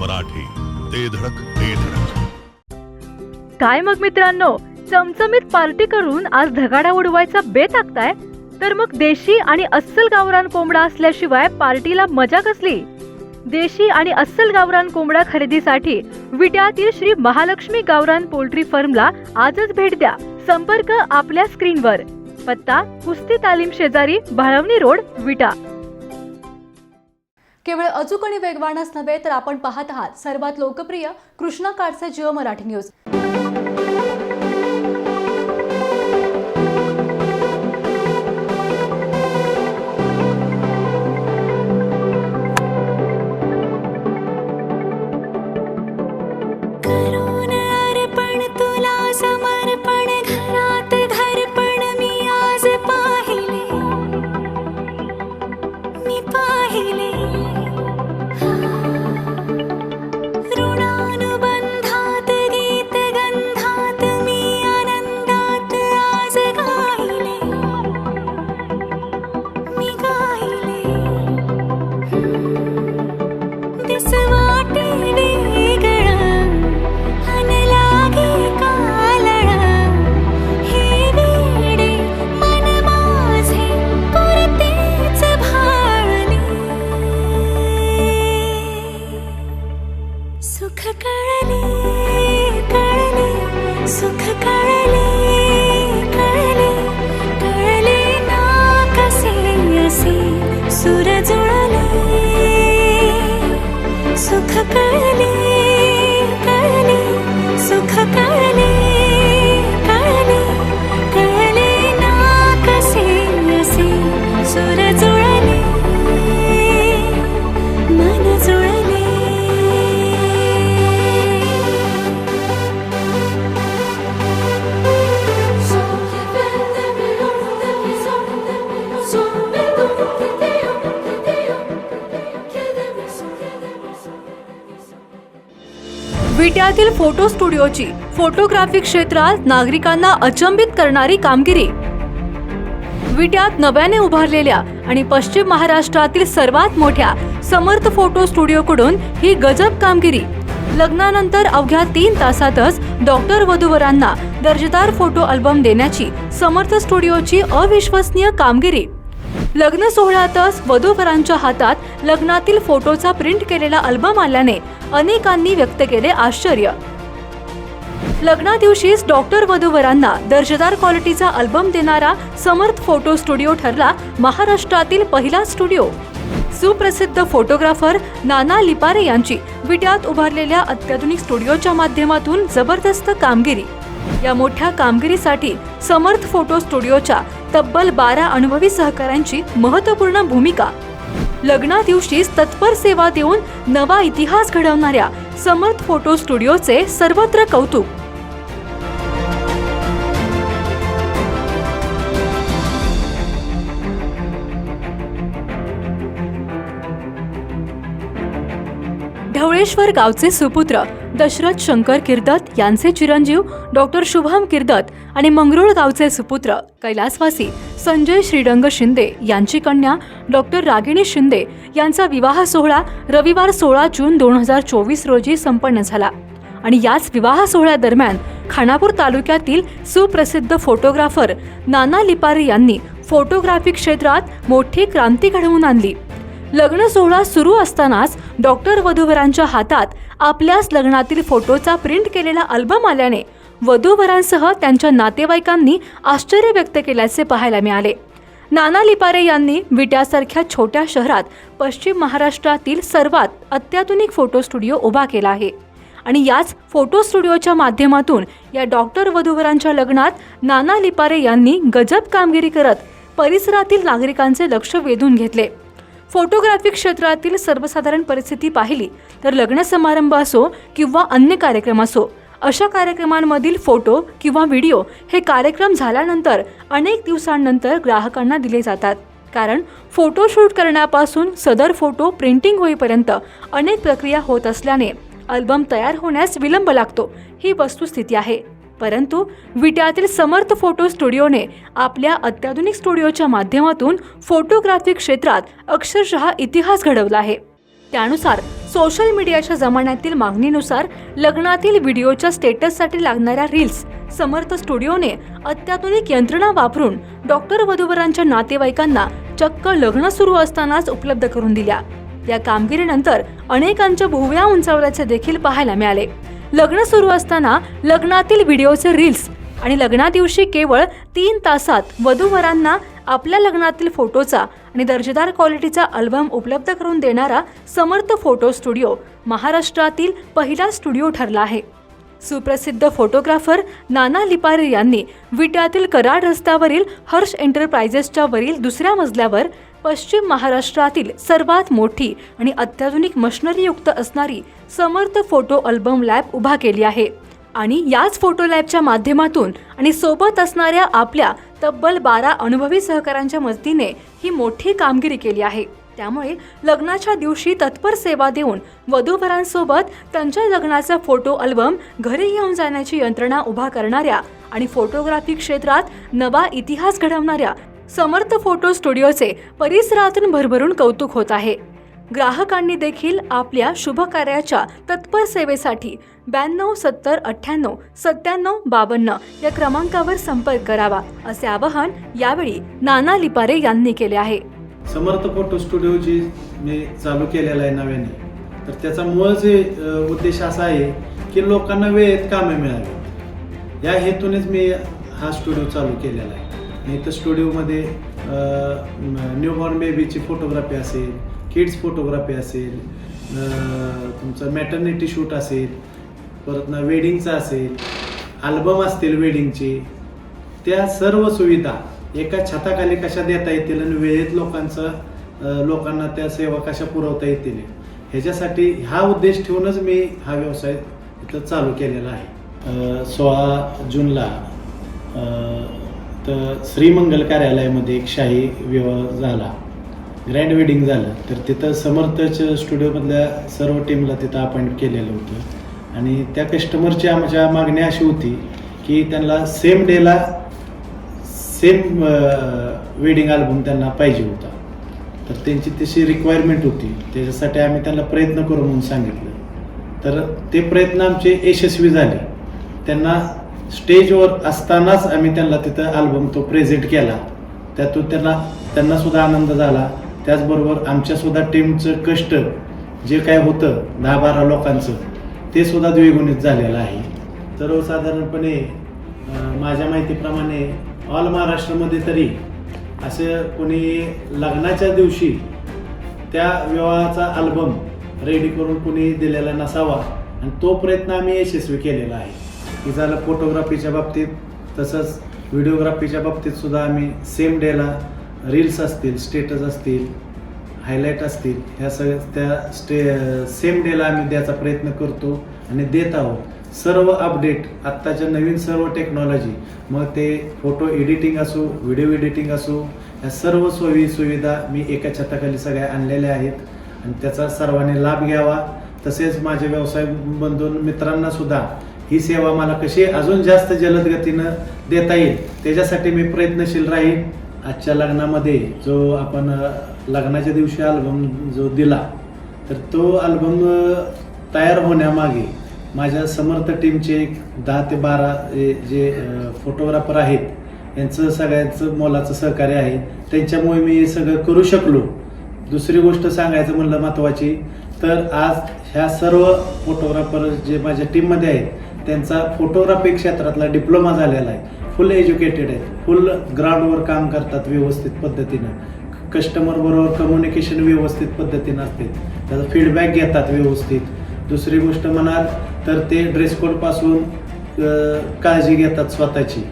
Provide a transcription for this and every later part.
मराठी. ते धडक ते धडक. काय मग मित्रांनो चमचमीत पार्टी करून आज धगाडा उडवायचा बेत आखताय? तर मग देशी आणि अस्सल गावरान कोंबडा असल्याशिवाय पार्टीला मजा कसली? देशी आणि अस्सल गावरान कोंबडा खरेदीसाठी विट्यातील श्री महालक्ष्मी गावरान पोल्ट्री फर्मला आजच भेट द्या. संपर्क आपल्या स्क्रीनवर. पत्ता कुस्ती तालीम शेजारी भाळवणी रोड विटा. केवळ अचूक आणि वेगवानच नव्हे तर आपण पाहत आहात सर्वात लोकप्रिय कृष्णा काडचे जिओ मराठी न्यूज. それぞれに विट्यातील फोटो स्टुडिओची फोटोग्राफी क्षेत्रात नागरिकांना अचंबित करणारी कामगिरी. विट्यात नव्याने उभारलेल्या आणि पश्चिम महाराष्ट्रातील सर्वात मोठ्या समर्थ फोटो स्टुडिओकडून ही गजब कामगिरी. लग्नानंतर अवघ्या तीन तासातच डॉक्टर वधूवरांना दर्जेदार फोटो अल्बम देण्याची समर्थ स्टुडिओची अविश्वसनीय कामगिरी. लग्न सोहळ्यातच वधूवरांच्या हातात लग्नातील फोटोचा प्रिंट केलेला अल्बम आल्याने अनेकांनी व्यक्त केले आश्चर्य. लग्ना दिवशीच डॉक्टर वधूवरांना दर्जेदार क्वालिटीचा अल्बम देणारा समर्थ फोटो स्टुडिओ ठरला महाराष्ट्रातील पहिला स्टुडिओ. सुप्रसिद्ध फोटोग्राफर नाना लिपारे यांची विट्यात उभारलेल्या अत्याधुनिक स्टुडिओच्या माध्यमातून जबरदस्त कामगिरी. या मोठ्या कामगिरीसाठी समर्थ फोटो स्टुडिओच्या तब्बल बारा अनुभवी सहकाऱ्यांची महत्त्वपूर्ण भूमिका लग्ना दिवशीच तत्पर सेवा देऊन नवा इतिहास घडवणाऱ्या समर्थ फोटो स्टुडिओचे सर्वत्र कौतुक. ढवळेश्वर गावचे सुपुत्र दशरथ शंकर किर्दत यांचे चिरंजीव डॉक्टर शुभम किर्दत आणि मंगरुळ गावचे सुपुत्र कैलासवासी संजय श्रीरंग शिंदे यांची कन्या डॉक्टर रागिणी शिंदे यांचा विवाह सोहळा रविवार सोळा जून दोन हजार चोवीस रोजी संपन्न झाला. आणि याच विवाह सोहळ्यादरम्यान खानापूर तालुक्यातील सुप्रसिद्ध फोटोग्राफर नाना लिपारे यांनी फोटोग्राफी क्षेत्रात मोठी क्रांती घडवून आणली. लग्न सोहळा सुरू असतानाच डॉक्टर वधूवरांच्या हातात आपल्याच लग्नातील फोटोचा प्रिंट केलेला अल्बम आल्याने वधूवरांसह त्यांच्या नातेवाईकांनी आश्चर्य व्यक्त केल्याचे पाहायला मिळाले. नाना लिपारे यांनी विट्यासारख्या छोट्या शहरात पश्चिम महाराष्ट्रातील सर्वात अत्याधुनिक फोटो स्टुडिओ उभा केला आहे. आणि याच फोटो स्टुडिओच्या माध्यमातून या डॉक्टर वधूवरांच्या लग्नात नाना लिपारे यांनी गजब कामगिरी करत परिसरातील नागरिकांचे लक्ष वेधून घेतले. फोटोग्राफी क्षेत्रातील सर्वसाधारण परिस्थिती पाहिली तर लग्न समारंभ असो किंवा अन्य कार्यक्रम असो अशा कार्यक्रमांमधील फोटो किंवा व्हिडिओ हे कार्यक्रम झाल्यानंतर अनेक दिवसांनंतर ग्राहकांना दिले जातात. कारण फोटोशूट करण्यापासून सदर फोटो प्रिंटिंग होईपर्यंत अनेक प्रक्रिया होत असल्याने अल्बम तयार होण्यास विलंब लागतो ही वस्तुस्थिती आहे. परंतु विट्यातील समर्थ फोटो स्टुडिओने आपल्या अत्याधुनिक स्टुडिओच्या माध्यमातून फोटोग्राफी क्षेत्रात अक्षरशः इतिहास घडवला आहे. त्यानुसार सोशल मीडियाच्या जमान्यातील मागणीनुसार लग्नातील व्हिडिओच्या स्टेटससाठी लागणाऱ्या रील्स समर्थ स्टुडिओने अत्याधुनिक यंत्रणा वापरून डॉक्टर वधूवरांच्या नातेवाईकांना चक्क लग्न सुरू असतानाच उपलब्ध करून दिल्या. या कामगिरीनंतर अनेकांच्या भुवया उंचावल्याचे देखील पाहायला मिळाले. लग्न सुरू असताना लग्नातील व्हिडिओचे रील्स आणि लग्नादिवशी केवळ तीन तासात वधूवरांना आपल्या लग्नातील फोटोचा आणि दर्जेदार क्वालिटीचा अल्बम उपलब्ध करून देणारा समर्थ फोटो स्टुडिओ महाराष्ट्रातील पहिला स्टुडिओ ठरला आहे. सुप्रसिद्ध फोटोग्राफर नाना लिपारे यांनी विट्यातील कराड रस्त्यावरील हर्ष एंटरप्राइजेसच्या वरील दुसऱ्या मजल्यावर पश्चिम महाराष्ट्रातील सर्वात मोठी आणि अत्याधुनिक मशनरीयुक्त असणारी समर्थ फोटो अल्बम लॅब उभा केली आहे. आणि याच फोटो लॅबच्या माध्यमातून आणि सोबत असणाऱ्या आपल्या तब्बल बारा अनुभवी सहकाऱ्यांच्या मदतीने ही मोठी कामगिरी केली आहे. त्यामुळे लग्नाच्या दिवशी तत्पर सेवा देऊन वधूवरांसोबत त्यांच्या लग्नाचा फोटो अल्बम घरी घेऊन जाण्याची यंत्रणा उभा करणाऱ्या आणि फोटोग्राफी क्षेत्रात नवा इतिहास घडवणाऱ्या समर्थ फोटो स्टुडिओचे परिसरातून भरभरून कौतुक होत आहे. ग्राहकांनी देखील आपल्या शुभ कार्याच्या तत्पर सेवेसाठी ब्याण्णव सत्तर अठ्ठ्याण्णव सत्त्याण्णव बावन्न या क्रमांकावर संपर्क करावा असे आवाहन यावेळी नाना लिपारे यांनी केले आहे. समर्थ फोटो स्टुडिओ जी मी चालू केलेला आहे नव्याने तर त्याचा मूळ जे उद्देश असा आहे की लोकांना वेळेत कामे मिळावी. या हेतूनेच मी हा स्टुडिओ चालू केलेला आहे. नाही इथं स्टुडिओमध्ये न्यूबॉर्न बेबीची फोटोग्राफी असेल किड्स फोटोग्राफी असेल तुमचं मॅटर्निटी शूट असेल परत ना वेडिंगचं असेल अल्बम असतील वेडिंगचे त्या सर्व सुविधा एका छताखाली कशा देता येतील आणि वेळेत लोकांचं लोकांना त्या सेवा कशा पुरवता येतील ह्याच्यासाठी हा उद्देश ठेवूनच मी हा व्यवसाय इथं चालू केलेला आहे. सोळा जूनला तर श्रीमंगल कार्यालयामध्ये एक शाही विवाह झाला. ग्रँड वेडिंग झालं. तर तिथं समर्थच स्टुडिओमधल्या सर्व टीमला तिथं अपॉइंट केलेलं होतं. आणि त्या कस्टमरची आमच्या मागणी अशी होती की त्यांना सेम डेला सेम वेडिंग अल्बम त्यांना पाहिजे होता. तर त्यांची तशी रिक्वायरमेंट होती. त्याच्यासाठी आम्ही त्यांना प्रयत्न करू म्हणून सांगितलं. तर ते प्रयत्न आमचे यशस्वी झाले. त्यांना स्टेजवर असतानाच आम्ही त्यांना तिथं अल्बम तो प्रेझेंट केला. त्यातून त्यांना त्यांना सुद्धा आनंद झाला. त्याचबरोबर आमच्यासुद्धा टीमचं कष्ट जे काय होतं दहा बारा लोकांचं ते सुद्धा द्विगुणित झालेलं आहे. सर्वसाधारणपणे माझ्या माहितीप्रमाणे ऑल महाराष्ट्रामध्ये तरी असं कोणी लग्नाच्या दिवशी त्या विवाहाचा अल्बम रेडी करून कोणी दिलेला नसावा आणि तो प्रयत्न आम्ही यशस्वी केलेला आहे. की झालं फोटोग्राफीच्या बाबतीत तसंच व्हिडिओग्राफीच्या बाबतीत सुद्धा आम्ही सेम डेला रील्स असतील स्टेटस असतील हायलाईट असतील ह्या सगळ्या त्या स्टे सेम डेला आम्ही द्यायचा प्रयत्न करतो आणि देत आहोत. सर्व अपडेट आत्ताच्या नवीन सर्व टेक्नॉलॉजी मग ते फोटो एडिटिंग असो व्हिडिओ एडिटिंग असो ह्या सर्व सोयी सुविधा मी एका छताखाली सगळ्या आणलेल्या आहेत. आणि त्याचा सर्वांनी लाभ घ्यावा. तसेच माझे व्यवसाय बंधून मित्रांना सुद्धा ही सेवा मला कशी अजून जास्त जलद गतीनं देता येईल त्याच्यासाठी मी प्रयत्नशील राहीन. आजच्या लग्नामध्ये जो आपण लग्नाच्या दिवशी अल्बम जो दिला तर तो अल्बम तयार होण्यामागे माझ्या समर्थ टीमचे एक दहा ते बारा जे फोटोग्राफर आहेत यांचं सगळ्यांचं मोलाचं सहकार्य आहे. त्यांच्यामुळे मी हे सगळं करू शकलो. दुसरी गोष्ट सांगायचं म्हणलं महत्त्वाची तर आज ह्या सर्व फोटोग्राफर जे माझ्या टीममध्ये आहेत त्यांचा फोटोग्राफी क्षेत्रातला डिप्लोमा झालेला आहे. फुल एज्युकेटेड आहेत. फुल ग्राउंडवर काम करतात व्यवस्थित पद्धतीनं. कस्टमर बरोबर कम्युनिकेशन व्यवस्थित पद्धतीनं असते. त्याचा फीडबॅक घेतात व्यवस्थित. दुसरी गोष्ट म्हणाल तर ते ड्रेस कोडपासून काळजी घेतात स्वतःची.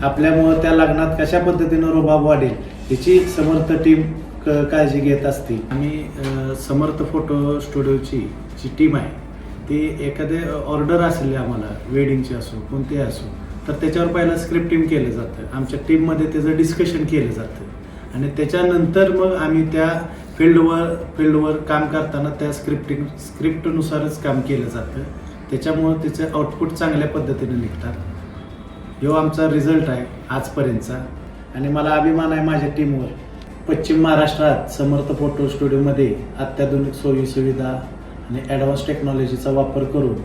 आपल्यामुळं त्या लग्नात कशा पद्धतीनं रोबाब वाढेल याची समर्थ टीम क- काळजी घेत असते. आणि समर्थ फोटो स्टुडिओची जी टीम आहे ती एखादे ऑर्डर असले आम्हाला वेडिंगची असो कोणती असो तर त्याच्यावर पहिलं स्क्रिप्टिंग केलं जातं. आमच्या टीममध्ये त्याचं डिस्कशन केलं जातं. आणि त्याच्यानंतर मग आम्ही त्या फील्डवर फील्डवर काम करताना त्या स्क्रिप्टिंग स्क्रिप्टनुसारच काम केलं जातं. त्याच्यामुळं त्याचं आउटपुट चांगल्या पद्धतीने निघतात. ह्यो आमचा रिझल्ट आहे आजपर्यंतचा. आणि मला अभिमान आहे माझ्या टीमवर पश्चिम महाराष्ट्रात समर्थ फोटो स्टुडिओमध्ये अत्याधुनिक सोयी सुविधा आणि ॲडव्हान्स टेक्नॉलॉजीचा वापर करून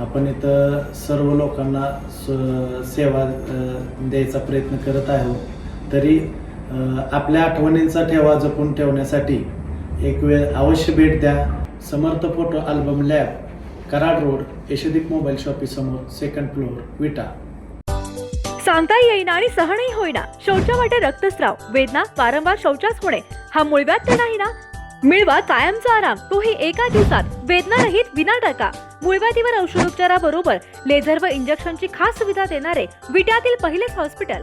आपण इथं सर्व लोकांना स सेवा द्यायचा प्रयत्न करत आहोत. तरी आपल्या आठवणींचा ठेवा जपून ठेवण्यासाठी एक वेळ अवश्य भेट द्या. Samarth photo album lab Karad road Yashdeep mobile शॉपीसमोर second floor Vita. सांगता येईना आणि सहनही होईना. शौचा वाटे रक्तस्राव. वेदना वारंवार शौचास होणे. हा मुळव्यात तर नाही ना? मिळवा कायमचा आराम. तोही एका दिवसात. वेदना रहित विना टाका मुळव्यातीवर औषधोपचाराबरोबर लेझर व इंजेक्शनची खास सुविधा देणारे विट्यातील पहिलेच हॉस्पिटल